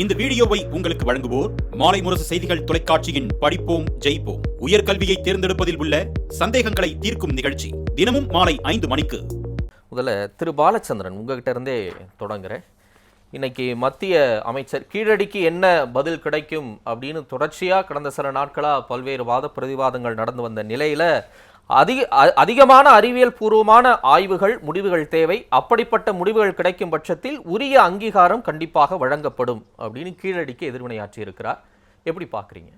இந்த வீடியோவை உங்களுக்கு வழங்குவோர் மாலை முரசு செய்திகள் தொலைக்காட்சியின் படிப்போம் ஜெயிப்போம். உயர்கல்வியை தேர்ந்தெடுப்பதில் உள்ள சந்தேகங்களை தீர்க்கும் நிகழ்ச்சி தினமும் மாலை ஐந்து மணிக்கு. முதல்ல திரு பாலச்சந்திரன் உங்ககிட்ட இருந்தே தொடங்குறேன். இன்னைக்கு மத்திய அமைச்சர் கீழடிக்கு என்ன பதில் கிடைக்கும் அப்படின்னு தொடர்ச்சியாக கடந்த சில நாட்களாக பல்வேறு வாத பிரதிவாதங்கள் நடந்து வந்த நிலையில அதிக அதிகமான அறிவியல் பூர்வமான ஆய்வுகள் முடிவுகள் தேவை. அப்படிப்பட்ட முடிவுகள் கிடைக்கும் பட்சத்தில் உரிய அங்கீகாரம் கண்டிப்பாக வழங்கப்படும் அப்படின்னு கீழடிக்கு எதிர்வினையாற்றி இருக்கிறார். எப்படி பார்க்குறீங்க?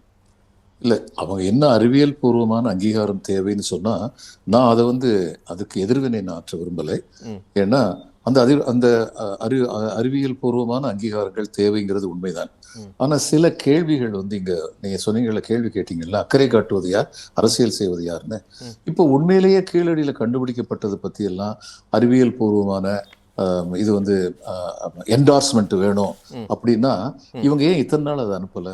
இல்ல அவங்க என்ன அறிவியல் பூர்வமான அங்கீகாரம் தேவைன்னு சொன்னா நான் அதை வந்து அதுக்கு எதிர்வினை நான் ஆற்ற விரும்பலை. ஏன்னா அந்த அறி அந்த அறி அறிவியல் பூர்வமான அங்கீகாரங்கள் தேவைங்கிறது உண்மைதான். ம். ஆனா சில கேள்விகள் வந்து இங்க நீங்க சொன்னீங்கல்ல கேள்வி கேட்டீங்கல்ல அக்கறை காட்டுவது யார் அரசியல் செய்வது யாருன்னு. இப்போ உண்மையிலேயே கீழடியில கண்டுபிடிக்கப்பட்டது பத்தி எல்லாம் அறிவியல் பூர்வமான இது வந்து என்டார்ஸ்மெண்ட் வேணும். அப்படின்னா. இவங்க ஏன் இத்தனை நாள் அதை அனுப்பல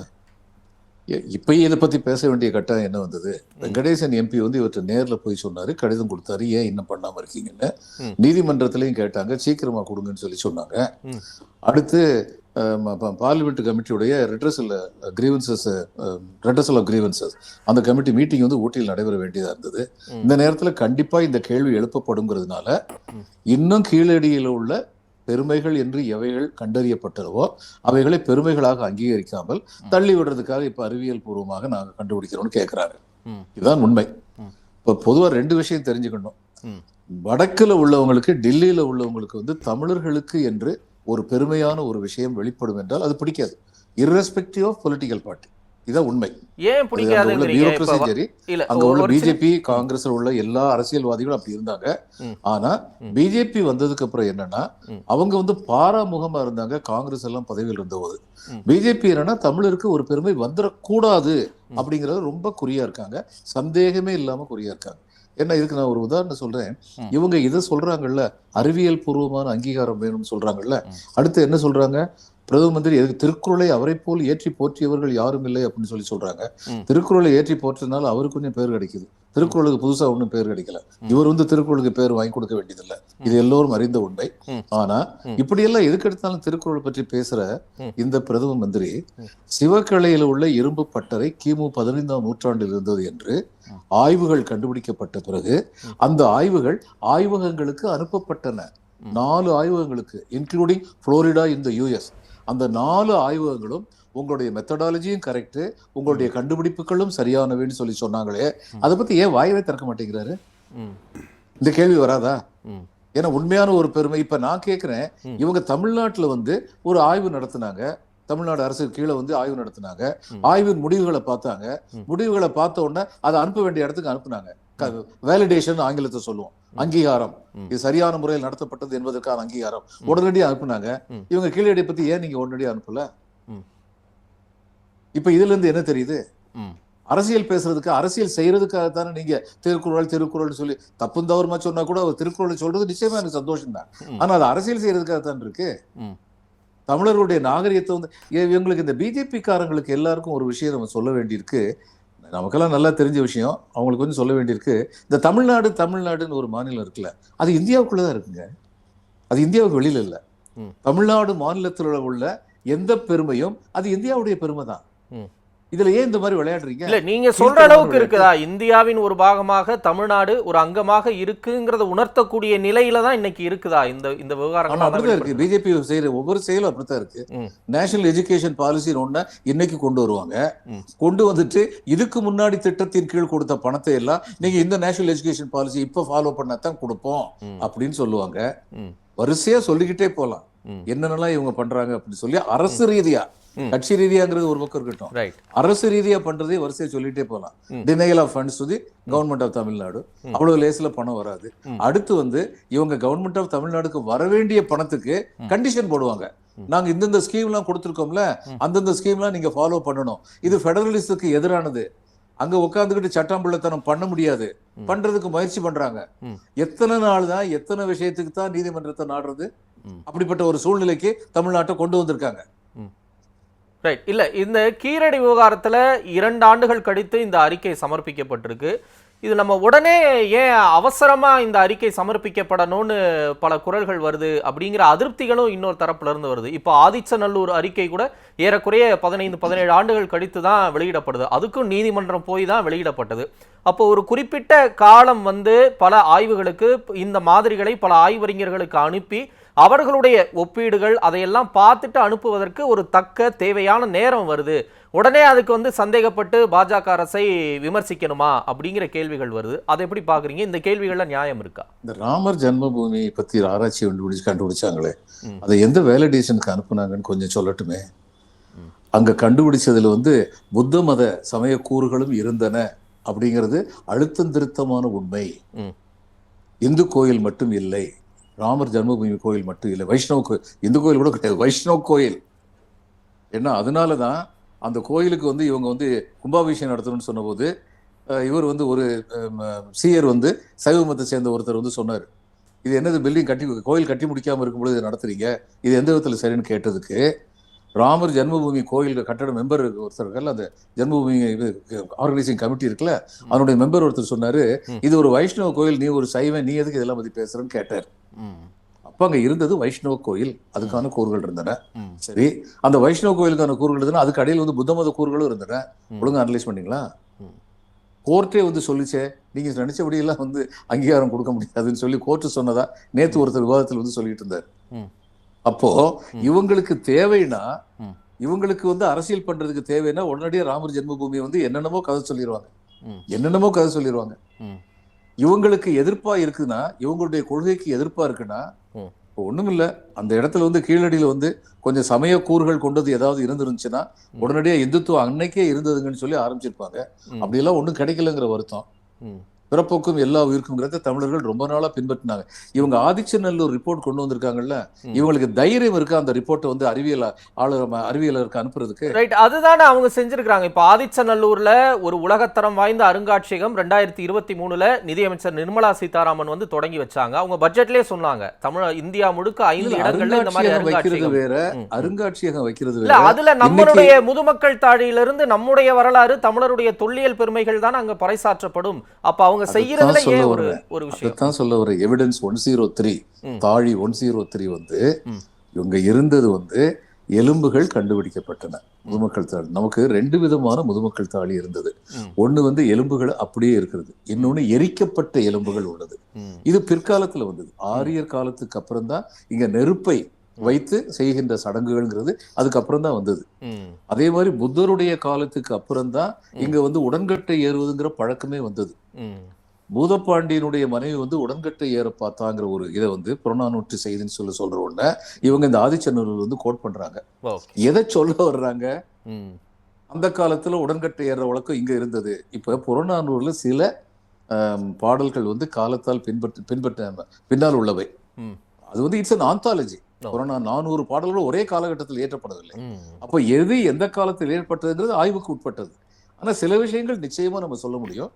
இப்பயே இதை பத்தி பேச வேண்டிய கட்டாயம் என்ன வந்தது வெங்கடேசன் எம்பி வந்து இவர்கிட்ட நேர்ல போய் சொன்னாரு கடிதம் கொடுத்தாரு ஏன் இன்னும் பண்ணாம இருக்கீங்கன்னு. நீதிமன்றத்திலையும் கேட்டாங்க சீக்கிரமா கொடுங்கன்னு சொல்லி சொன்னாங்க. அடுத்து parliament கமிட்டியுடைய redressal grievances redressal of grievances அந்த கமிட்டி மீட்டிங் வந்து ஊட்டியில் நடைபெற வேண்டியதா இருந்தது. இந்த நேரத்துல கண்டிப்பா இந்த கேள்வி எழுப்பப்படுங்கிறதுனால. இன்னும் கீழடியில் உள்ள பெருமைகள் என்று எவைகள் கண்டறியப்பட்டனவோ அவைகளை பெருமைகளாக அங்கீகரிக்காமல் தள்ளி விடுறதுக்காக இப்ப அறிவியல் பூர்வமாக நாங்க கண்டுபிடிக்கிறோம்னு கேட்கிறாங்க. இதுதான் உண்மை. இப்ப பொதுவா ரெண்டு விஷயம் தெரிஞ்சுக்கணும். வடக்குல உள்ளவங்களுக்கு டெல்லியில உள்ளவங்களுக்கு வந்து தமிழர்களுக்கு என்று ஒரு பெருமையான ஒரு விஷயம் வெளிப்படும் என்றால் அது பிடிக்காது. Irrespective ஆஃப் பொலிட்டிக்கல் பார்ட்டி இதான் உண்மை. ஏன் வ- சரி அங்க உள்ள பிஜேபி காங்கிரஸ்ல உள்ள எல்லா அரசியல்வாதிகளும் அப்படி இருந்தாங்க. ஆனா. பிஜேபி வந்ததுக்கு அப்புறம் என்னன்னா. அவங்க வந்து பாராமுகமா இருந்தாங்க காங்கிரஸ் எல்லாம் பதவியில் இருந்தபோது. பிஜேபி என்னன்னா தமிழருக்கு ஒரு பெருமை வந்துடக்கூடாது அப்படிங்கறது ரொம்ப குறியா இருக்காங்க. சந்தேகமே இல்லாம குறியா இருக்காங்க. என்ன இதுக்கு நான் ஒரு உதாரணம் சொல்றேன். இவங்க இதை சொல்றாங்கல்ல அறிவியல் பூர்வமான அங்கீகாரம் வேணும்னு சொல்றாங்கல்ல. அடுத்து என்ன சொல்றாங்க பிரதம மந்திரி திருக்குறளை அவரை போல் ஏற்றி போற்றியவர்கள் யாரும் இல்லை அப்படின்னு சொல்லி சொல்றாங்க. திருக்குறளை ஏற்றி போற்றதுனால அவருக்கு கொஞ்சம் பேர் கிடைக்குது திருக்குறளுக்கு புதுசா ஒண்ணும் பேர் கிடைக்கல இவர் வந்து திருக்குறளுக்கு பேர் வாங்கி கொடுக்க வேண்டியதில்லை இது எல்லோரும் அறிந்த உண்மை. ஆனா. இப்படியெல்லாம் எதுக்கு எடுத்தாலும் திருக்குறள் பற்றி பேசுற. இந்த பிரதம மந்திரி ம். சிவகலையில உள்ள இரும்பு பட்டறை கிமு பதினைந்தாம் நூற்றாண்டில் இருந்தது என்று. ஆய்வுகள் கண்டுபிடிக்கப்பட்ட பிறகு. அந்த ஆய்வுகள் ஆய்வகங்களுக்கு அனுப்பப்பட்டன. நாலு ஆய்வகங்களுக்கு இன்க்ளூடிங் புளோரிடா இந்த யூஎஸ் அந்த நாலு ஆய்வகங்களும் உங்களுடைய மெத்தடாலஜியும் கரெக்ட் உங்களுடைய கண்டுபிடிப்புகளும் சரியானவைன்னு சொல்லி சொன்னாங்களே அதை பத்தி ஏன் வாயவே திறக்க மாட்டேங்கிறாரு? இந்த கேள்வி வராதா? ஏன்னா உண்மையான ஒரு பெருமை இப்ப நான் கேட்கிறேன். இவங்க தமிழ்நாட்டுல வந்து ஒரு ஆய்வு நடத்துனாங்க தமிழ்நாடு அரசு கீழே வந்து ஆய்வு நடத்துனாங்க. ஆய்வின் முடிவுகளை பார்த்தாங்க. முடிவுகளை பார்த்த உடனே அதை அனுப்ப வேண்டிய இடத்துக்கு அனுப்புனாங்க. வேலிடேஷன் ஆங்கிலத்தை சொல்லுவோம். அங்கீகாரம். இது சரியான முறையில் நடத்தப்பட்டது என்பதற்கான அங்கீகாரம். உடனடியாக அனுப்புனாங்க. இவங்க கீழடி பத்தி ஏன் நீங்க உடனடியாக அனுப்பல. இப்ப இதுல இருந்து என்ன தெரியுது? அரசியல் பேசுறதுக்கு அரசியல் செய்யறதுக்காக தானே நீங்க திருக்குறள் திருக்குறள் சொல்லி தப்பும் தவறுமா சொன்னா கூட அவர் திருக்குறளை சொல்றது நிச்சயமா எனக்கு சந்தோஷம் தான். ஆனா அது அரசியல் செய்யறதுக்காக தான் இருக்கு. தமிழர்களுடைய நாகரிகத்தை வந்து இவங்களுக்கு இந்த பிஜேபி காரங்களுக்கு எல்லாருக்கும் ஒரு விஷயம் நம்ம சொல்ல வேண்டியிருக்கு. நமக்கெல்லாம் நல்லா தெரிஞ்ச விஷயம். அவங்களுக்கு வந்து சொல்ல வேண்டியிருக்கு. இந்த தமிழ்நாடு தமிழ்நாடுன்னு ஒரு மாநிலம் இருக்குல்ல அது இந்தியாவுக்குள்ளதான் இருக்குங்க. அது இந்தியாவுக்கு வெளியில இல்ல. தமிழ்நாடு மாநிலத்தில் உள்ள எந்த பெருமையும் அது இந்தியாவுடைய பெருமை தான். இதுல ஏன் இந்த மாதிரி விளையாடுறீங்க இல்ல நீங்க சொல்ற அளவுக்கு. இருக்குதா இந்தியாவின் ஒரு பாகமாக தமிழ்நாடு ஒரு அங்கமாக இருக்குங்கிறத உணர்த்தக்கூடிய நிலையில தான் இன்னைக்கு இருக்குதா இந்த இந்த விவகாரங்கள் அப்படிதான் இருக்கு பிஜேபி செய்யற ஒவ்வொரு செயலும் அப்படித்தான் இருக்கு. நேஷனல் எஜுகேஷன் பாலிசின்னு ஒண்ண இன்னைக்கு கொண்டு வருவாங்க. கொண்டு வந்துட்டு இதுக்கு முன்னாடி திட்டத்தின் கீழ் கொடுத்த பணத்தை எல்லாம் நீங்க இந்த நேஷனல் எஜுகேஷன் பாலிசி இப்ப ஃபாலோ பண்ணத்தான் கொடுப்போம். அப்படின்னு சொல்லுவாங்க. வரிசையா சொல்லிக்கிட்டே போலாம். என்னென்னலாம் இவங்க பண்றாங்க அப்படின்னு சொல்லி அரசு ரீதியா. கட்சி ரீதியாங்கிறது ஒரு பக்கம் இருக்கட்டும் அரசு ரீதியா பண்றதே வரிசையா சொல்லிட்டே போலாம் ம். Denial of funds to the government of Tamil Nadu. அவ்வளவு லேஸ்ல பணம் வராது. அடுத்து வந்து இவங்க கவர்மெண்ட் ஆஃப் தமிழ்நாடுக்கு வர வேண்டிய பணத்துக்கு. கண்டிஷன் போடுவாங்க. நாங்க இந்தந்த ஸ்கீம்லாம் கொடுத்துருக்கோம்ல. அந்தந்த ஸ்கீம்லாம் நீங்க ஃபாலோ பண்ணணும் இது ஃபெடரலிஸ்டுக்கு எதிரானது அங்க உட்காந்துக்கிட்டு சட்டாம்பிள்ளத்தனம் பண்ண முடியாது. பண்றதுக்கு முயற்சி பண்றாங்க. எத்தனை நாள் தான் எத்தனை விஷயத்துக்கு தான் நீதிமன்றத்தை நாடுறது. அப்படிப்பட்ட ஒரு சூழ்நிலைக்கு தமிழ்நாட்டை கொண்டு வந்திருக்காங்க. ரைட் இல்லை இந்த கீரடி விவகாரத்தில் இரண்டு ஆண்டுகள் கழித்து இந்த அறிக்கை சமர்ப்பிக்கப்பட்டிருக்கு. இது நம்ம உடனே ஏன் அவசரமாக இந்த அறிக்கை சமர்ப்பிக்கப்படணும்னு பல குரல்கள் வருது அப்படிங்கிற அதிருப்திகளும் இன்னொரு தரப்புலேருந்து வருது. இப்போ ஆதிச்சநல்லூர் அறிக்கை கூட ஏறக்குறைய பதினைந்து பதினேழு ஆண்டுகள் கழித்து தான் வெளியிடப்படுது. அதுக்கும் நீதிமன்றம் போய் தான் வெளியிடப்பட்டது. அப்போ ஒரு குறிப்பிட்ட காலம் வந்து பல ஆய்வுகளுக்கு இந்த மாதிரிகளை பல ஆய்வறிஞர்களுக்கு அனுப்பி அவர்களுடைய ஒப்பீடுகள் அதையெல்லாம் பார்த்துட்டு அனுப்புவதற்கு ஒரு தக்க தேவையான நேரம் வருது. உடனே அதுக்கு வந்து சந்தேகப்பட்டு பாஜக அரசை விமர்சிக்கணுமா அப்படிங்கிற கேள்விகள் வருது. அதை எப்படி பாக்குறீங்க இந்த கேள்விகள்ல நியாயம் இருக்கா? இந்த ராமர் ஜென்மபூமி பத்தி ஆராய்ச்சி கண்டுபிடிச்சு கண்டுபிடிச்சாங்களே. அதை எந்த வேலிடேஷனுக்கு அனுப்புனாங்கன்னு கொஞ்சம் சொல்லட்டுமே. அங்க கண்டுபிடிச்சதுல வந்து புத்த மத சமய கூறுகளும் இருந்தன அப்படிங்கிறது அழுத்தம் திருத்தமான உண்மை. இந்து கோயில் மட்டும் இல்லை. ராமர் ஜென்மபூமி கோயில் மட்டும் இல்லை. வைஷ்ணவ கோயில் இந்து கோயில் கூட கிடையாது. வைஷ்ணவ கோயில். ஏன்னா அதனால தான் அந்த கோயிலுக்கு வந்து இவங்க வந்து கும்பாபிஷேகம் நடத்தணும்னு சொன்னபோது இவர் வந்து ஒரு சீயர் வந்து சைவ மதத்தை சேர்ந்த ஒருத்தர் வந்து சொன்னார். இது என்னது பில்டிங் கட்டி கோயில் கட்டி முடிக்காம இருக்கும்பொழுது இதை நடத்துறீங்க? இது எந்த விதத்தில் சரின்னு கேட்டதுக்கு ராமர் ஜென்மபூமி கோயில் கட்டட மெம்பர் ஒருத்தர் இருக்கல அந்த ஜென்மபூமி இது ஆர்கனைசிங் கமிட்டி இருக்குல்ல அவனுடைய மெம்பர் ஒருத்தர் சொன்னாரு. இது ஒரு வைஷ்ணவ கோயில் நீ ஒரு சைவன் நீ எதுக்கு இதெல்லாம் பத்தி பேசுறேன்னு கேட்டார். அப்ப அங்க இருந்தது வைஷ்ணவ கோயில் அதுக்கான கூறுகள் இருந்தன. சரி அந்த வைஷ்ணவ கோயிலுக்கான கூறுகள் இருந்தன அதுக்கு அடியில் வந்து புத்த மத கூறுகளும் இருந்தன. ம். ஒழுங்கா அனலைஸ் பண்ணீங்களா. கோர்ட்டே வந்து சொல்லிச்சே நீங்க நினைச்சபடி எல்லாம் வந்து அங்கீகாரம் கொடுக்க முடியாதுன்னு சொல்லி கோர்ட்டு சொன்னதா? நேத்து ஒருத்தர் விவாதத்தில் வந்து சொல்லிட்டு இருந்தார். அப்போ இவங்களுக்கு தேவைன்னா. இவங்களுக்கு வந்து அரசியல் பண்றதுக்கு தேவைன்னா உடனடியாக ராமர் ஜென்மபூமியை வந்து என்னென்னமோ கதை சொல்லிடுவாங்க. என்னென்னமோ கதை சொல்லிடுவாங்க. இவங்களுக்கு எதிர்ப்பா இருக்குன்னா இவங்களுடைய கொள்கைக்கு எதிர்ப்பா இருக்குன்னா. இப்போ ஒண்ணுமில்ல அந்த இடத்துல வந்து கீழடியில வந்து கொஞ்சம் சமய கூறுகள் கொண்டது ஏதாவது இருந்துருந்துச்சுன்னா உடனடியா இந்துத்துவம் அன்னைக்கே இருந்ததுங்கன்னு சொல்லி ஆரம்பிச்சிருப்பாங்க ம். அப்படியெல்லாம் ஒண்ணும் கிடைக்கலங்கிற வருத்தம். பிறப்போக்கும் எல்லா உயிருக்குங்கிறத தமிழர்கள் ரொம்ப நாளா பின்பற்றினாங்க. இவங்க ஆதிச்சநல்லூர் ரிப்போர்ட் கொண்டு வந்திருக்காங்கல்ல. இவங்களுக்கு தைரியம் இருக்கா? அந்த ரிப்போர்ட்டை வந்து அறிவியல் ஆளு அறிவியலருக்கு அனுப்புறதுக்கு? ரைட் அதுதானே அவங்க செஞ்சிருக்காங்க இப்போ ஆதிச்சநல்லூர்ல ஒரு உலகத்தரம் வாய்ந்த அருங்காட்சியகம் ரெண்டாயிரத்தி இருபத்தி மூணுல நிதியமைச்சர் நிர்மலா சீதாராமன் வந்து தொடங்கி வச்சாங்க. அவங்க பட்ஜெட்லயே சொன்னாங்க. தமிழ் இந்தியா முழுக்க ஐந்து இடங்கள்ல இந்த மாதிரி அருங்காட்சியகம் வேற. அருங்காட்சியகம் வைக்கிறது இல்ல அதுல நம்மளுடைய முதுமக்கள் தாழியிலிருந்து நம்முடைய வரலாறு தமிழருடைய தொல்லியல் பெருமைகள் தான் அங்க பறைசாற்றப்படும். அப்ப அவங்க செய்யறதுல சொல்ல ஏன் ஒரு. ஒரு விஷயம்? அதைத்தான் சொல்ல ஒரு எவிடன்ஸ் ஒன் ஜீரோ த்ரீ. தாழி ஒன் ஜீரோ த்ரீ வந்து. இவங்க இருந்தது வந்து எலும்புகள் கண்டுபிடிக்கப்பட்டன. முதுமக்கள் தாழி. நமக்கு ரெண்டு விதமான முதுமக்கள் தாழி இருந்தது. ஒண்ணு வந்து எலும்புகள் அப்படியே இருக்கிறது. இன்னொன்னு எரிக்கப்பட்ட எலும்புகள் உள்ளது. இது பிற்காலத்துல வந்தது. ஆரியர் காலத்துக்கு அப்புறம் தான் இங்க நெருப்பை வைத்து செய்கின்ற சடங்குகள்ங்கிறது அதுக்கப்புறம் தான் வந்தது அதே மாதிரி புத்தருடைய காலத்துக்கு அப்புறம் தான் இங்க வந்து உடன்கட்டை ஏறுவதுங்கிற பழக்கமே வந்தது. பூதப்பாண்டியனுடைய மனைவி வந்து உடன்கட்டை ஏற பார்த்தாங்கிற ஒரு இதை வந்து புறநானூற்று செய்தின்னு சொல்லி சொல்ற உடனே இவங்க இந்த ஆதிச்சநல்லூர் வந்து கோட் பண்றாங்க. எதை சொல்ல வர்றாங்க? அந்த காலத்துல உடன்கட்டை ஏற வழக்கம் இங்க இருந்தது. இப்ப புறநானூறுல சில பாடல்கள் வந்து காலத்தால் பின்பற்ற பின்பற்ற பின்னால் உள்ளவை. அது வந்து இட்ஸ் அன் ஆந்தாலஜி. புறநா நானூறு பாடல்கள் ஒரே காலகட்டத்தில் ஏற்றப்படவில்லை அப்போ எது எந்த காலத்தில் ஏற்பட்டதுங்கிறது ஆய்வுக்கு உட்பட்டது. ஆனா சில விஷயங்கள் நிச்சயமா நம்ம சொல்ல முடியும்.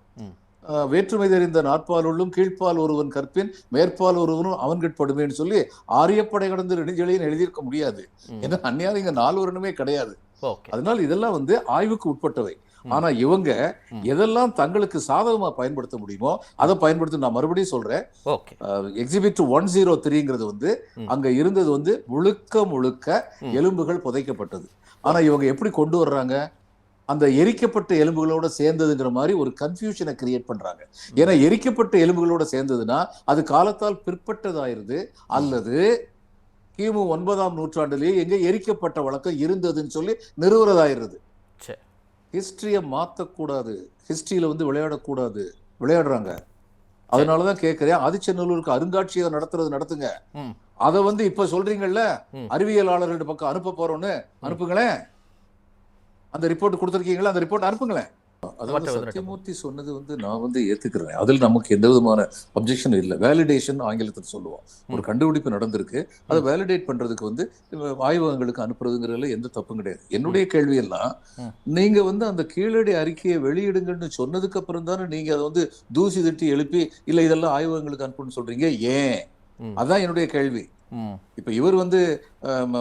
வேற்றுமை தெரிந்த நாட்பால் உள்ளும் கீழ்ப்பால் ஒருவன் கற்பின் மேற்பால் ஒருவனும் அவன் கட்படுமேன்னு சொல்லி ஆரியப்படை கடந்து நெடுஞ்செழியன் எழுதியிருக்க முடியாது. ஏன்னா அந்நியாரம் இங்க நால்வரனுமே கிடையாது. ஓகே. அதனால இதெல்லாம் வந்து ஆய்வுக்கு உட்பட்டவை. ஆனா இவங்க. எதெல்லாம் தங்களுக்கு சாதகமா பயன்படுத்த முடியுமோ அதை பயன்படுத்தி நான் மறுபடியும் சொல்றேன். எக்ஸிபிட் ஒன் ஜீரோ த்ரீங்கிறது வந்து. அங்க இருந்தது வந்து முழுக்க முழுக்க. எலும்புகள் புதைக்கப்பட்டது. ஆனா இவங்க எப்படி கொண்டு வர்றாங்க? அந்த எரிக்கப்பட்ட எலும்புகளோட சேர்ந்ததுங்கிற மாதிரி ஒரு கன்ஃபியூஷனை கிரியேட் பண்றாங்க. ஏன்னா எரிக்கப்பட்ட எலும்புகளோட சேர்ந்ததுன்னா அது காலத்தால் பிற்பட்டதாயிருது அல்லது கிமு ஒன்பதாம் நூற்றாண்டிலேயே எங்க எரிக்கப்பட்ட வழக்கம் இருந்ததுன்னு சொல்லி நிறுவுறதாயிருது சரி. ஹிஸ்டரியை மாத்தக்கூடாது. ஹிஸ்டரியில வந்து விளையாடக்கூடாது. விளையாடுறாங்க. அதனாலதான் கேட்கிறேன் ஆதிச்சநல்லூருக்கு அருங்காட்சியகம் நடத்துறது நடத்துங்க. அதை வந்து இப்ப சொல்றீங்கல்ல. அறிவியலாளர்கள் பக்கம் அனுப்ப போறோம்னு அனுப்புங்களேன். அந்த ரிப்போர்ட் கொடுத்துருக்கீங்களா? அந்த ரிப்போர்ட் அனுப்புங்களேன். அதாவது சத்தியமூர்த்தி சொன்னது வந்து நான் வந்து ஏத்துக்கிறேன். அதில் நமக்கு எந்த விதமான அப்ஜெக்ஷன் இல்லை. வேலிடேஷன் ஆங்கிலத்தில் சொல்லுவோம். ஒரு கண்டுபிடிப்பு நடந்திருக்கு. அதை வேலிடேட் பண்றதுக்கு வந்து ஆய்வகங்களுக்கு அனுப்புறதுங்கிறதுல எந்த தப்பும் கிடையாது. என்னுடைய கேள்வி எல்லாம். நீங்க வந்து அந்த கீழடி அறிக்கையை வெளியிடுங்கன்னு சொன்னதுக்கு அப்புறம் தானே நீங்க அதை வந்து தூசி தட்டி எழுப்பி இல்ல இதெல்லாம் ஆய்வகங்களுக்கு அனுப்புன்னு சொல்றீங்க? ஏன். அதான் என்னுடைய கேள்வி. இப்ப இவர் வந்து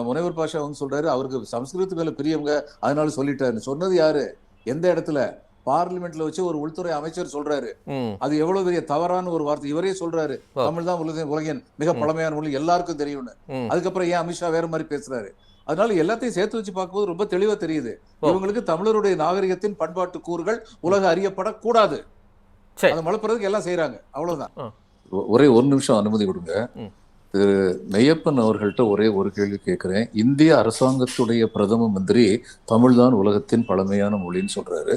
முனைவர் பாஷா வந்து சொல்றாரு அவருக்கு சம்ஸ்கிருதத்து மேல பிரியவங்க அதனால சொல்லிட்டாரு சொன்னது யாரு? எந்த இடத்துல? பார்லிமெண்ட்ல வச்சு ஒரு உள்துறை அமைச்சர் சொல்றாரு. அது எவ்வளவு பெரிய தவறான ஒரு வார்த்தை. இவரே சொல்றாரு. தமிழ் தான் உலக உலகின் மிக பழமையான மொழி. எல்லாருக்கும் தெரியும்னு. அதுக்கப்புறம் ஏன் அமித்ஷா வேற மாதிரி பேசுறாரு? அதனால எல்லாத்தையும் சேர்த்து வச்சு பார்க்கும்போது ரொம்ப தெளிவா தெரியுது. இவங்களுக்கு தமிழருடைய நாகரிகத்தின் பண்பாட்டு கூறுகள் உலக அறியப்படக்கூடாது. சரி. அதை மலப்புறதுக்கு எல்லாம் செய்யறாங்க அவ்வளவுதான். ஒரே ஒரு நிமிஷம் அனுமதி கொடுங்க. திரு. மெய்யப்பன் அவர்கள்ட்ட ஒரே ஒரு கேள்வி கேட்கிறேன். இந்திய அரசாங்கத்துடைய பிரதம மந்திரி தமிழ்தான் உலகத்தின் பழமையான மொழின்னு சொல்றாரு.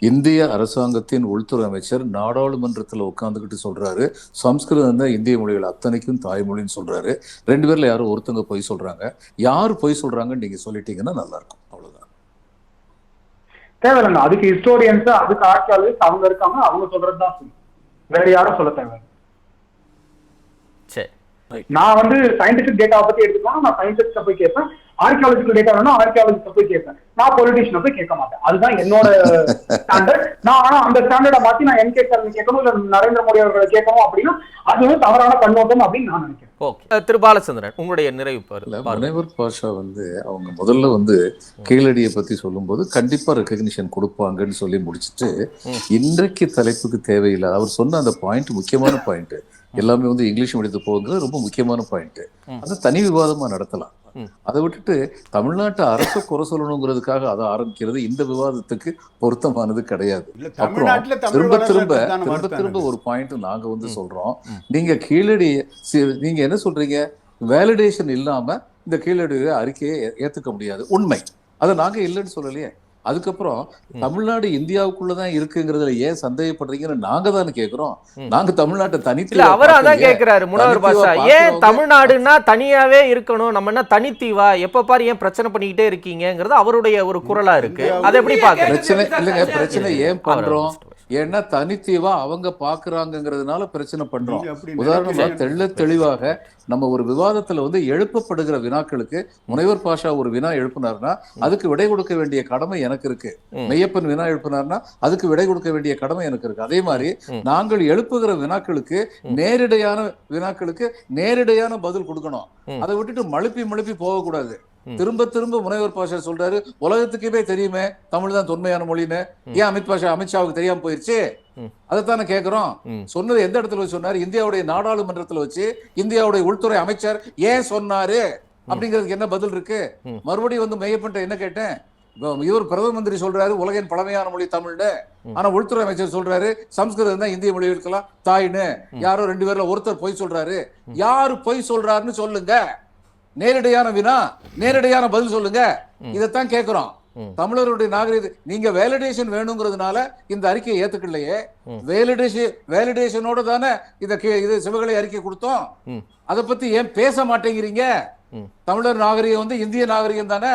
இந்திய அரசாங்கத்தின் உள்துறை அமைச்சர் நாடாளுமன்றத்துல உட்கார்ந்துகிட்டு சொல்றாரு. சம்ஸ்கிருதம் தான் இந்திய மொழிகள் அத்தனைக்கும் தாய்மொழின்னு சொல்றாரு. ரெண்டு பேர்ல யாரும் ஒருத்தங்க பொய் சொல்றாங்க. யார் பொய் சொல்றாங்கன்னு நீங்க சொல்லிட்டீங்கன்னா நல்லா இருக்கும் அவ்வளவுதான். தேவையில்லைங்க அதுக்கு ஹிஸ்டோரியன்ஸ் அதுக்கு ஆர்கியாலஜிஸ்ட் அவங்க இருக்காங்க அவங்க சொல்றதுதான் வேற யாரும் சொல்ல தேவை நான் வந்து சயின்டிபிக் டேட்டா பத்தி எடுத்துக்கணும் நான் சயின்டிஸ்ட போய் கேட்பேன். ஆர்கியாலஜிக்கல் டேட்டா வேணும் ஆர்கியாலஜிஸ்ட போய் கேட்பேன். நான் பொலிட்டிஷியனை போய் கேட்க மாட்டேன். அதுதான் என்னோட ஸ்டாண்டர்ட் நான் ஆனா அந்த ஸ்டாண்டர்டை மாத்தி நான் என் கேட்கறது கேட்கணும் இல்ல நரேந்திர மோடி அவர்களை கேட்கணும் அப்படின்னா அது வந்து தவறான கண்ணோட்டம் அப்படின்னு நான் நினைக்கிறேன். ஓகே திரு பாலச்சந்திரன் உங்களுடைய நிறைவு. முனைவர் பாஷா வந்து அவங்க முதல்ல வந்து கீழடியை பத்தி சொல்லும்போது கண்டிப்பா ரெக்கக்னிஷன் கொடுப்பாங்கன்னு சொல்லி முடிச்சிட்டு இன்றைக்கு தலைப்புக்கு தேவையில்லை. அவர் சொன்ன அந்த பாயிண்ட் முக்கியமான பாயிண்ட் எல்லாமே வந்து இங்கிலீஷ் மீடியத்து போகுங்கிறது ரொம்ப முக்கியமான பாயிண்ட் அது தனி விவாதமா நடத்தலாம். அதை விட்டுட்டு தமிழ்நாட்டு அரசு குறை சொல்லணுங்கிறதுக்காக அதை ஆரம்பிக்கிறது இந்த விவாதத்துக்கு பொருத்தமானது கிடையாது. இல்ல அப்புறம் திரும்ப திரும்ப திரும்ப திரும்ப. ஒரு பாயிண்ட் நாங்க வந்து சொல்றோம். நீங்க கீழடி நீங்க என்ன சொல்றீங்க? வேலிடேஷன் இல்லாம இந்த கீழடி அறிக்கையை ஏத்துக்க முடியாது. உண்மை. அதை நாங்க இல்லைன்னு சொல்லலையே. அதுக்கப்புறம் தமிழ்நாடு இந்தியாவுக்குள்ளதான் இருக்குங்கிறதுல ஏன் சந்தேகப்படுறீங்கன்னு நாங்க தானே கேக்குறோம். நாங்க தமிழ்நாட்டை தனித்து இல்ல அவர் அதான் கேக்குறாரு முனவர் பாஷா. ஏன் தமிழ்நாடுன்னா தனியாவே இருக்கணும் நம்ம என்ன தனித்தீவா? எப்ப பாரு ஏன் பிரச்சனை பண்ணிக்கிட்டே இருக்கீங்கங்கிறது அவருடைய ஒரு குரலா இருக்கு. அதை எப்படி பாக்குறீங்க பிரச்சனை இல்லைங்க பிரச்சனை ஏன் பண்றோம்? ஏன்னா தனித்தீவா அவங்க பாக்குறாங்கங்கிறதுனால பிரச்சனை பண்றோம் உதாரணமா. தெள்ள தெளிவாக நம்ம ஒரு விவாதத்துல வந்து எழுப்பப்படுகிற வினாக்களுக்கு முனைவர் பாஷா ஒரு வினா எழுப்பினார்னா அதுக்கு விடை கொடுக்க வேண்டிய கடமை எனக்கு இருக்கு. மெய்யப்பன் வினா எழுப்பினார்னா அதுக்கு விடை கொடுக்க வேண்டிய கடமை எனக்கு இருக்கு அதே மாதிரி. நாங்கள் எழுப்புகிற வினாக்களுக்கு நேரிடையான வினாக்களுக்கு நேரிடையான பதில் கொடுக்கணும். அதை விட்டுட்டு மழுப்பி மழுப்பி போகக்கூடாது. திரும்ப திரும்ப முனைவர் பாஷா சொல்றாரு உலகத்துக்குமே தெரியுமே தமிழ் தான் தொன்மையான மொழின்னு. ஏன் அமித் பாஷா அமித்ஷாவுக்கு தெரியாம போயிருச்சு. அதைத்தானே கேக்குறோம். ம். சொன்னது எந்த இடத்துல வச்சு சொன்னாரு? இந்தியாவுடைய நாடாளுமன்றத்துல வச்சு இந்தியாவுடைய உள்துறை அமைச்சர் ஏன் சொன்னாரு? அப்படிங்கிறதுக்கு என்ன பதில் இருக்கு. மறுபடியும் வந்து மெய்யப்பன்ட்ட என்ன கேட்டேன்? இவர் பிரதம மந்திரி சொல்றாரு உலகின் பழமையான மொழி தமிழ்னு. ஆனா உள்துறை அமைச்சர் சொல்றாரு சம்ஸ்கிருதம் தான் இந்திய மொழி இருக்கலாம் தாய்னு யாரோ ரெண்டு பேர்ல ஒருத்தர் பொய் சொல்றாரு. யாரு பொய் சொல்றாருன்னு சொல்லுங்க. நேரடியான வினா நேரடியான பதில் சொல்லுங்க இதைத்தான் கேக்குறோம் ம். தமிழருடைய நாகரிக நீங்க வேலிடேஷன் வேணுங்கிறதுனால இந்த அறிக்கையை ஏத்துக்கலையே. வேலிடேஷன் வேலிடேஷனோட தானே இத இது சிவகலை அறிக்கை கொடுத்தோம். அதை பத்தி ஏன் பேச மாட்டேங்கிறீங்க. தமிழர் நாகரிகம் வந்து இந்திய நாகரிகம் தானே.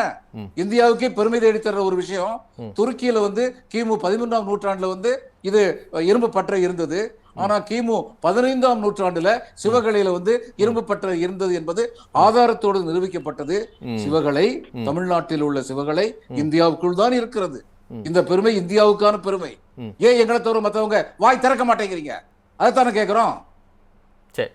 இந்தியாவுக்கே பெருமை தேடி தர்ற ஒரு விஷயம். துருக்கியில வந்து கிமு பதிமூன்றாம் நூற்றாண்டுல வந்து இது இரும்பு பற்றை இருந்தது ஆனா கிமு பதினைந்தாம் நூற்றாண்டுல சிவகலையில வந்து இரும்பு பற்றை இருந்தது என்பது ஆதாரத்தோடு நிரூபிக்கப்பட்டது. சிவகலை. தமிழ்நாட்டில் உள்ள சிவகலை இந்தியாவுக்குள் தான் இருக்கிறது. இந்த பெருமை இந்தியாவுக்கான பெருமை. ஏன் எங்களை தவிர மத்தவங்க வாய் திறக்க மாட்டேங்கிறீங்க அதைத்தானே கேக்குறோம் சரி